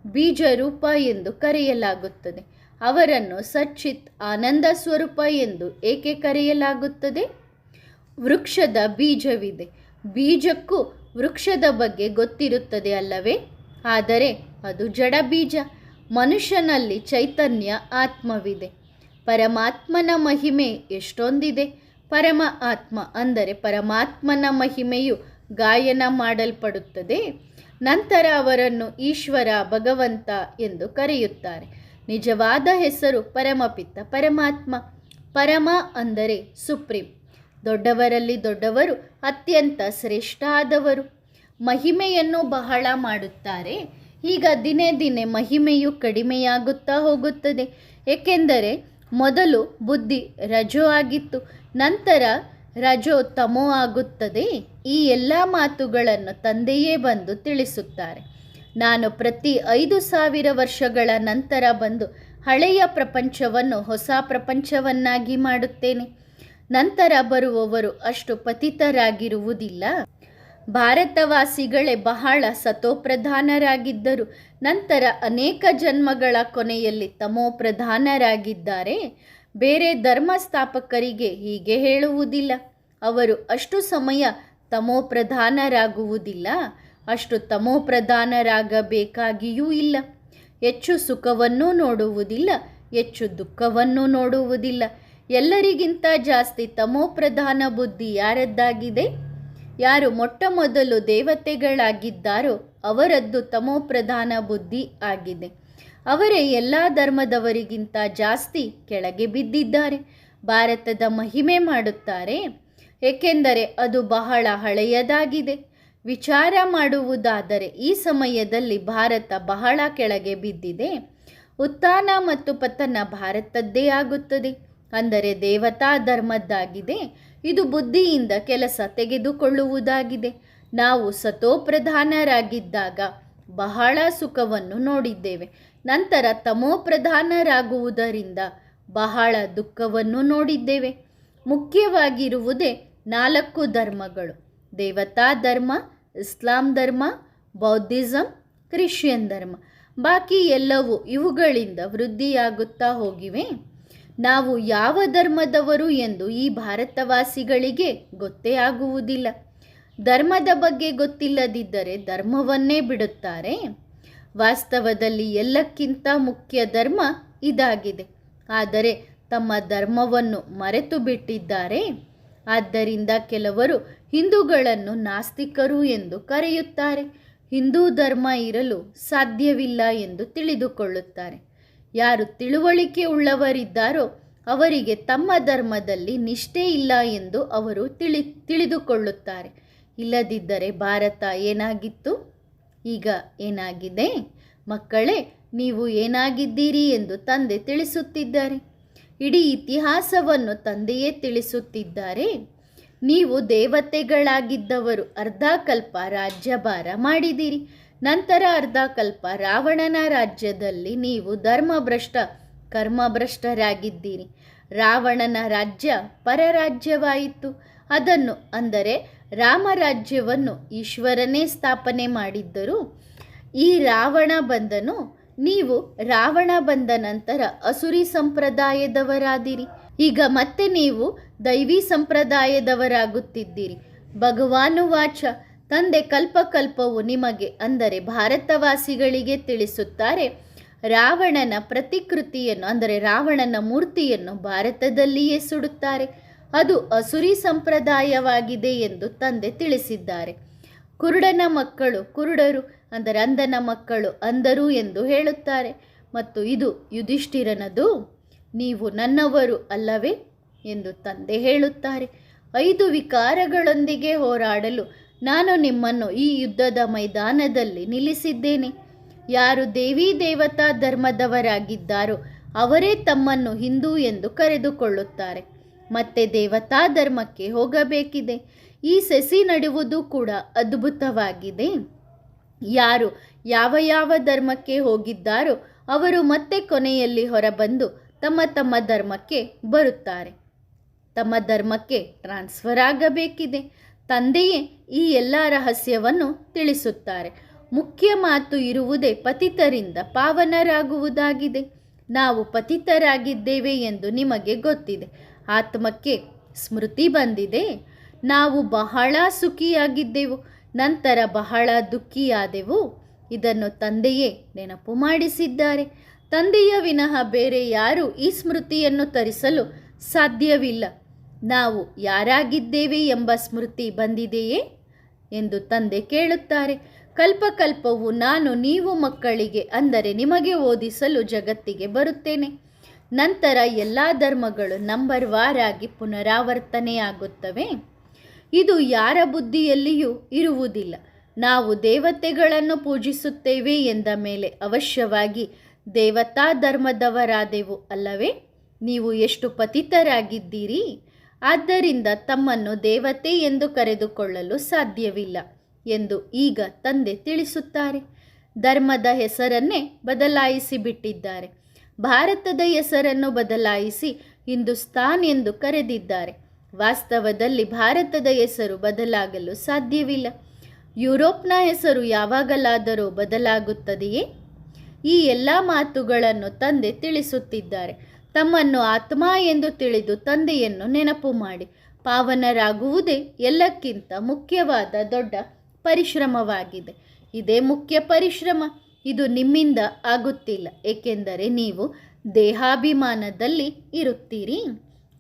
ಬೀಜ ರೂಪ ಎಂದು ಕರೆಯಲಾಗುತ್ತದೆ. ಅವರನ್ನು ಸಚ್ಚಿತ್ ಆನಂದ ಸ್ವರೂಪ ಎಂದು ಏಕೆ ಕರೆಯಲಾಗುತ್ತದೆ? ವೃಕ್ಷದ ಬೀಜವಿದೆ. ಬೀಜಕ್ಕೂ ವೃಕ್ಷದ ಬಗ್ಗೆ ಗೊತ್ತಿರುತ್ತದೆ ಅಲ್ಲವೇ? ಆದರೆ ಅದು ಜಡ ಬೀಜ. ಮನುಷ್ಯನಲ್ಲಿ ಚೈತನ್ಯ, ಆತ್ಮವಿದೆ. ಪರಮಾತ್ಮನ ಮಹಿಮೆ ಎಷ್ಟೊಂದಿದೆ. ಪರಮ ಆತ್ಮ ಅಂದರೆ ಪರಮಾತ್ಮನ ಮಹಿಮೆಯು ಗಾಯನ ಮಾಡಲ್ಪಡುತ್ತದೆ. ನಂತರ ಅವರನ್ನು ಈಶ್ವರ ಭಗವಂತ ಎಂದು ಕರೆಯುತ್ತಾರೆ. ನಿಜವಾದ ಹೆಸರು ಪರಮಪಿತ್ತ ಪರಮಾತ್ಮ. ಪರಮ ಅಂದರೆ ಸುಪ್ರೀಂ. ದೊಡ್ಡವರಲ್ಲಿ ದೊಡ್ಡವರು, ಅತ್ಯಂತ ಶ್ರೇಷ್ಠ ಆದವರು. ಮಹಿಮೆಯನ್ನು ಬಹಳ ಮಾಡುತ್ತಾರೆ. ಈಗ ದಿನೇ ದಿನೇ ಮಹಿಮೆಯು ಕಡಿಮೆಯಾಗುತ್ತಾ ಹೋಗುತ್ತದೆ. ಏಕೆಂದರೆ ಮೊದಲು ಬುದ್ಧಿ ರಜೋ ಆಗಿತ್ತು. ನಂತರ ರಜೋ ತಮೋ ಆಗುತ್ತದೆ. ಈ ಎಲ್ಲ ಮಾತುಗಳನ್ನು ತಂದೆಯೇ ಬಂದು ತಿಳಿಸುತ್ತಾರೆ. ನಾನು ಪ್ರತಿ ಐದು ಸಾವಿರ ವರ್ಷಗಳ ನಂತರ ಬಂದು ಹಳೆಯ ಪ್ರಪಂಚವನ್ನು, ಹೊಸ ಪ್ರಪಂಚವನ್ನಾಗಿ ಮಾಡುತ್ತೇನೆ. ನಂತರ ಬರುವವರು ಅಷ್ಟು ಪತಿತರಾಗಿರುವುದಿಲ್ಲ. ಭಾರತವಾಸಿಗಳೇ ಬಹಳ ಸತೋಪ್ರಧಾನರಾಗಿದ್ದರು. ನಂತರ ಅನೇಕ ಜನ್ಮಗಳ ಕೊನೆಯಲ್ಲಿ ತಮೋಪ್ರಧಾನರಾಗಿದ್ದಾರೆ. ಬೇರೆ ಧರ್ಮ ಸ್ಥಾಪಕರಿಗೆ ಹೀಗೆ ಹೇಳುವುದಿಲ್ಲ. ಅವರು ಅಷ್ಟು ಸಮಯ ತಮೋಪ್ರಧಾನರಾಗುವುದಿಲ್ಲ. ಅಷ್ಟು ತಮೋಪ್ರಧಾನರಾಗಬೇಕಾಗಿಯೂ ಇಲ್ಲ. ಹೆಚ್ಚು ಸುಖವನ್ನು ನೋಡುವುದಿಲ್ಲ, ಹೆಚ್ಚು ದುಃಖವನ್ನು ನೋಡುವುದಿಲ್ಲ. ಎಲ್ಲರಿಗಿಂತ ಜಾಸ್ತಿ ತಮೋಪ್ರಧಾನ ಬುದ್ಧಿ ಯಾರದ್ದಾಗಿದೆ? ಯಾರು ಮೊಟ್ಟ ಮೊದಲು ದೇವತೆಗಳಾಗಿದ್ದಾರೋ ಅವರದ್ದು ತಮೋಪ್ರಧಾನ ಬುದ್ಧಿ ಆಗಿದೆ. ಅವರೇ ಎಲ್ಲ ಧರ್ಮದವರಿಗಿಂತ ಜಾಸ್ತಿ ಕೆಳಗೆ ಬಿದ್ದಿದ್ದಾರೆ. ಭಾರತದ ಮಹಿಮೆ ಮಾಡುತ್ತಾರೆ. ಏಕೆಂದರೆ ಅದು ಬಹಳ ಹಳೆಯದಾಗಿದೆ. ವಿಚಾರ ಮಾಡುವುದಾದರೆ ಈ ಸಮಯದಲ್ಲಿ ಭಾರತ ಬಹಳ ಕೆಳಗೆ ಬಿದ್ದಿದೆ. ಉತ್ಥಾನ ಮತ್ತು ಪತನ ಭಾರತದ್ದೇ ಆಗುತ್ತದೆ. ಅಂದರೆ ದೇವತಾ ಧರ್ಮದ್ದಾಗಿದೆ. ಇದು ಬುದ್ಧಿಯಿಂದ ಕೆಲಸ ತೆಗೆದುಕೊಳ್ಳುವುದಾಗಿದೆ. ನಾವು ಸತೋಪ್ರಧಾನರಾಗಿದ್ದಾಗ ಬಹಳ ಸುಖವನ್ನು ನೋಡಿದ್ದೇವೆ. ನಂತರ ತಮೋಪ್ರಧಾನರಾಗುವುದರಿಂದ ಬಹಳ ದುಃಖವನ್ನು ನೋಡಿದ್ದೇವೆ. ಮುಖ್ಯವಾಗಿರುವುದೇ ನಾಲ್ಕು ಧರ್ಮಗಳು. ದೇವತಾ ಧರ್ಮ, ಇಸ್ಲಾಂ ಧರ್ಮ, ಬೌದ್ಧಿಸಂ, ಕ್ರಿಶ್ಚಿಯನ್ ಧರ್ಮ. ಬಾಕಿ ಎಲ್ಲವೂ ಇವುಗಳಿಂದ ವೃದ್ಧಿಯಾಗುತ್ತಾ ಹೋಗಿವೆ. ನಾವು ಯಾವ ಧರ್ಮದವರು ಎಂದು ಈ ಭಾರತವಾಸಿಗಳಿಗೆ ಗೊತ್ತೇ ಆಗುವುದಿಲ್ಲ. ಧರ್ಮದ ಬಗ್ಗೆ ಗೊತ್ತಿಲ್ಲದಿದ್ದರೆ ಧರ್ಮವನ್ನೇ ಬಿಡುತ್ತಾರೆ. ವಾಸ್ತವದಲ್ಲಿ ಎಲ್ಲಕ್ಕಿಂತ ಮುಖ್ಯ ಧರ್ಮ ಇದಾಗಿದೆ. ಆದರೆ ತಮ್ಮ ಧರ್ಮವನ್ನು ಮರೆತು ಬಿಟ್ಟಿದ್ದಾರೆ ಆದ್ದರಿಂದ ಕೆಲವರು ಹಿಂದೂಗಳನ್ನು ನಾಸ್ತಿಕರು ಎಂದು ಕರೆಯುತ್ತಾರೆ. ಹಿಂದೂ ಧರ್ಮ ಇರಲು ಸಾಧ್ಯವಿಲ್ಲ ಎಂದು ತಿಳಿದುಕೊಳ್ಳುತ್ತಾರೆ. ಯಾರು ತಿಳುವಳಿಕೆ ಉಳ್ಳವರಿದ್ದಾರೋ ಅವರಿಗೆ ತಮ್ಮ ಧರ್ಮದಲ್ಲಿ ನಿಷ್ಠೆ ಇಲ್ಲ ಎಂದು ಅವರು ತಿಳಿ, ತಿಳಿದುಕೊಳ್ಳುತ್ತಾರೆ. ಇಲ್ಲದಿದ್ದರೆ ಭಾರತ ಏನಾಗಿತ್ತು? ಈಗ ಏನಾಗಿದೆ? ಮಕ್ಕಳೇ, ನೀವು ಏನಾಗಿದ್ದೀರಿ ಎಂದು ತಂದೆ ತಿಳಿಸುತ್ತಿದ್ದಾರೆ. ಇಡೀ ಇತಿಹಾಸವನ್ನು ತಂದೆಯೇ ತಿಳಿಸುತ್ತಿದ್ದಾರೆ. ನೀವು ದೇವತೆಗಳಾಗಿದ್ದವರು ಅರ್ಧಕಲ್ಪ ರಾಜ್ಯಭಾರ ಮಾಡಿದಿರಿ ನಂತರ ಅರ್ಧಕಲ್ಪ ರಾವಣನ ರಾಜ್ಯದಲ್ಲಿ ನೀವು ಧರ್ಮಭ್ರಷ್ಟ, ಕರ್ಮಭ್ರಷ್ಟರಾಗಿದ್ದೀರಿ. ರಾವಣನ ರಾಜ್ಯ ಪರರಾಜ್ಯವಾಯಿತು. ಅದನ್ನು ಅಂದರೆ ರಾಮರಾಜ್ಯವನ್ನು ಈಶ್ವರನೇ ಸ್ಥಾಪನೆ ಮಾಡಿದ್ದರು. ಈ ರಾವಣ ಬಂದನು ನೀವು ರಾವಣ ಬಂದ ನಂತರ ಅಸುರಿ ಸಂಪ್ರದಾಯದವರಾದಿರಿ. ಈಗ ಮತ್ತೆ ನೀವು ದೈವಿ ಸಂಪ್ರದಾಯದವರಾಗುತ್ತಿದ್ದೀರಿ. ಭಗವಾನು ವಾಚ, ತಂದೆ ಕಲ್ಪಕಲ್ಪವು ನಿಮಗೆ ಅಂದರೆ ಭಾರತವಾಸಿಗಳಿಗೆ ತಿಳಿಸುತ್ತಾರೆ. ರಾವಣನ ಪ್ರತಿಕೃತಿಯನ್ನು ಅಂದರೆ ರಾವಣನ ಮೂರ್ತಿಯನ್ನು ಭಾರತದಲ್ಲಿಯೇ ಸುಡುತ್ತಾರೆ. ಅದು ಅಸುರಿ ಸಂಪ್ರದಾಯವಾಗಿದೆ ಎಂದು ತಂದೆ ತಿಳಿಸಿದ್ದಾರೆ. ಕುರುಡನ ಮಕ್ಕಳು, ಕುರುಡರು ಅಂದರೆ ಅಂಧನ ಮಕ್ಕಳು ಅಂದರು ಎಂದು ಹೇಳುತ್ತಾರೆ. ಮತ್ತು ಇದು ಯುಧಿಷ್ಠಿರನದು, ನೀವು ನನ್ನವರು ಅಲ್ಲವೇ ಎಂದು ತಂದೆ ಹೇಳುತ್ತಾರೆ. ಐದು ವಿಕಾರಗಳೊಂದಿಗೆ ಹೋರಾಡಲು ನಾನು ನಿಮ್ಮನ್ನು ಈ ಯುದ್ಧದ ಮೈದಾನದಲ್ಲಿ ನಿಲ್ಲಿಸಿದ್ದೇನೆ. ಯಾರು ದೇವಿ ದೇವತಾ ಧರ್ಮದವರಾಗಿದ್ದಾರೋ ಅವರೇ ತಮ್ಮನ್ನು ಹಿಂದೂ ಎಂದು ಕರೆದುಕೊಳ್ಳುತ್ತಾರೆ. ಮತ್ತೆ ದೇವತಾ ಧರ್ಮಕ್ಕೆ ಹೋಗಬೇಕಿದೆ. ಈ ಸಸಿ ನಡೆಯುವುದು ಕೂಡ ಅದ್ಭುತವಾಗಿದೆ. ಯಾರು ಯಾವ ಯಾವ ಧರ್ಮಕ್ಕೆ ಹೋಗಿದ್ದಾರೋ ಅವರು ಮತ್ತೆ ಕೊನೆಯಲ್ಲಿ ಹೊರಬಂದು ತಮ್ಮ ತಮ್ಮ ಧರ್ಮಕ್ಕೆ ಬರುತ್ತಾರೆ. ತಮ್ಮ ಧರ್ಮಕ್ಕೆ ಟ್ರಾನ್ಸ್ಫರ್ ಆಗಬೇಕಿದೆ. ತಂದೆಯೇ ಈ ಎಲ್ಲ ರಹಸ್ಯವನ್ನು ತಿಳಿಸುತ್ತಾರೆ. ಮುಖ್ಯ ಮಾತು ಇರುವುದೇ ಪತಿತರಿಂದ ಪಾವನರಾಗುವುದಾಗಿದೆ. ನಾವು ಪತಿತರಾಗಿದ್ದೇವೆ ಎಂದು ನಿಮಗೆ ಗೊತ್ತಿದೆ. ಆತ್ಮಕ್ಕೆ ಸ್ಮೃತಿ ಬಂದಿದೆ. ನಾವು ಬಹಳ ಸುಖಿಯಾಗಿದ್ದೆವು. ನಂತರ ಬಹಳ ದುಃಖಿಯಾದೆವು. ಇದನ್ನು ತಂದೆಯೇ ನೆನಪು ಮಾಡಿಸಿದ್ದಾರೆ. ತಂದೆಯ ವಿನಃ ಬೇರೆ ಯಾರೂ ಈ ಸ್ಮೃತಿಯನ್ನು ತರಿಸಲು ಸಾಧ್ಯವಿಲ್ಲ. ನಾವು ಯಾರಾಗಿದ್ದೇವೆ ಎಂಬ ಸ್ಮೃತಿ ಬಂದಿದೆಯೇ ಎಂದು ತಂದೆ ಕೇಳುತ್ತಾರೆ. ಕಲ್ಪಕಲ್ಪವು ನಾನು ನೀವು ಮಕ್ಕಳಿಗೆ ಅಂದರೆ ನಿಮಗೆ ಓದಿಸಲು ಜಗತ್ತಿಗೆ ಬರುತ್ತೇನೆ. ನಂತರ ಎಲ್ಲ ಧರ್ಮಗಳು ನಂಬರ್ ವಾರಾಗಿ ಪುನರಾವರ್ತನೆಯಾಗುತ್ತವೆ. ಇದು ಯಾರ ಬುದ್ಧಿಯಲ್ಲಿಯೂ ಇರುವುದಿಲ್ಲ. ನಾವು ದೇವತೆಗಳನ್ನು ಪೂಜಿಸುತ್ತೇವೆ ಎಂದ ಮೇಲೆ ಅವಶ್ಯವಾಗಿ ದೇವತಾ ಧರ್ಮದವರಾದೆವು ಅಲ್ಲವೇ? ನೀವು ಎಷ್ಟು ಪತಿತರಾಗಿದ್ದೀರಿ? ಆದ್ದರಿಂದ ತಮ್ಮನ್ನು ದೇವತೆ ಎಂದು ಕರೆದುಕೊಳ್ಳಲು ಸಾಧ್ಯವಿಲ್ಲ ಎಂದು ಈಗ ತಂದೆ ತಿಳಿಸುತ್ತಾರೆ. ಧರ್ಮದ ಹೆಸರನ್ನೇ ಬದಲಾಯಿಸಿ ಬಿಟ್ಟಿದ್ದಾರೆ ಭಾರತದ ಹೆಸರನ್ನು ಬದಲಾಯಿಸಿ ಹಿಂದೂಸ್ತಾನ್ ಎಂದು ಕರೆದಿದ್ದಾರೆ. ವಾಸ್ತವದಲ್ಲಿ ಭಾರತದ ಹೆಸರು ಬದಲಾಗಲು ಸಾಧ್ಯವಿಲ್ಲ. ಯುರೋಪ್ನ ಹೆಸರು ಯಾವಾಗಲಾದರೂ ಬದಲಾಗುತ್ತದೆಯೇ? ಈ ಎಲ್ಲ ಮಾತುಗಳನ್ನು ತಂದೆ ತಿಳಿಸುತ್ತಿದ್ದಾರೆ. ತಮ್ಮನ್ನು ಆತ್ಮ ಎಂದು ತಿಳಿದು ತಂದೆಯನ್ನು ನೆನಪು ಮಾಡಿ. ಪಾವನರಾಗುವುದೇ ಎಲ್ಲಕ್ಕಿಂತ ಮುಖ್ಯವಾದ ದೊಡ್ಡ ಪರಿಶ್ರಮವಾಗಿದೆ. ಇದೇ ಮುಖ್ಯ ಪರಿಶ್ರಮ. ಇದು ನಿಮ್ಮಿಂದ ಆಗುತ್ತಿಲ್ಲ. ಏಕೆಂದರೆ ನೀವು ದೇಹಾಭಿಮಾನದಲ್ಲಿ ಇರುತ್ತೀರಿ.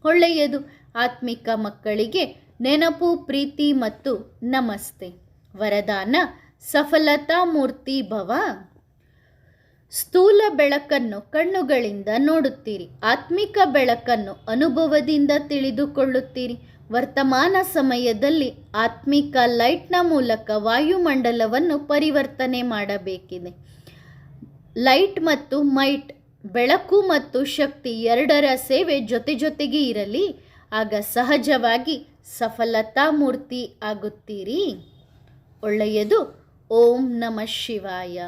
ಒಳ್ಳೆಯದು. ಆತ್ಮಿಕ ಮಕ್ಕಳಿಗೆ ನೆನಪು, ಪ್ರೀತಿ ಮತ್ತು ನಮಸ್ತೆ. ವರದಾನ, ಸಫಲತಾ ಮೂರ್ತಿ ಭವ. ಸ್ಥೂಲ ಬೆಳಕನ್ನು ಕಣ್ಣುಗಳಿಂದ ನೋಡುತ್ತೀರಿ. ಆತ್ಮಿಕ ಬೆಳಕನ್ನು ಅನುಭವದಿಂದ ತಿಳಿದುಕೊಳ್ಳುತ್ತೀರಿ. ವರ್ತಮಾನ ಸಮಯದಲ್ಲಿ ಆತ್ಮಿಕ ಲೈಟ್ನ ಮೂಲಕ ವಾಯುಮಂಡಲವನ್ನು ಪರಿವರ್ತನೆ ಮಾಡಬೇಕಿದೆ. ಲೈಟ್ ಮತ್ತು ಮೈಟ್, ಬೆಳಕು ಮತ್ತು ಶಕ್ತಿ ಎರಡರ ಸೇವೆ ಜೊತೆ ಜೊತೆಗೆ ಇರಲಿ. ಆಗ ಸಹಜವಾಗಿ ಸಫಲತಾ ಮೂರ್ತಿ ಆಗುತ್ತೀರಿ. ಒಳ್ಳೆಯದು. ಓಂ ನಮಃ ಶಿವಾಯ.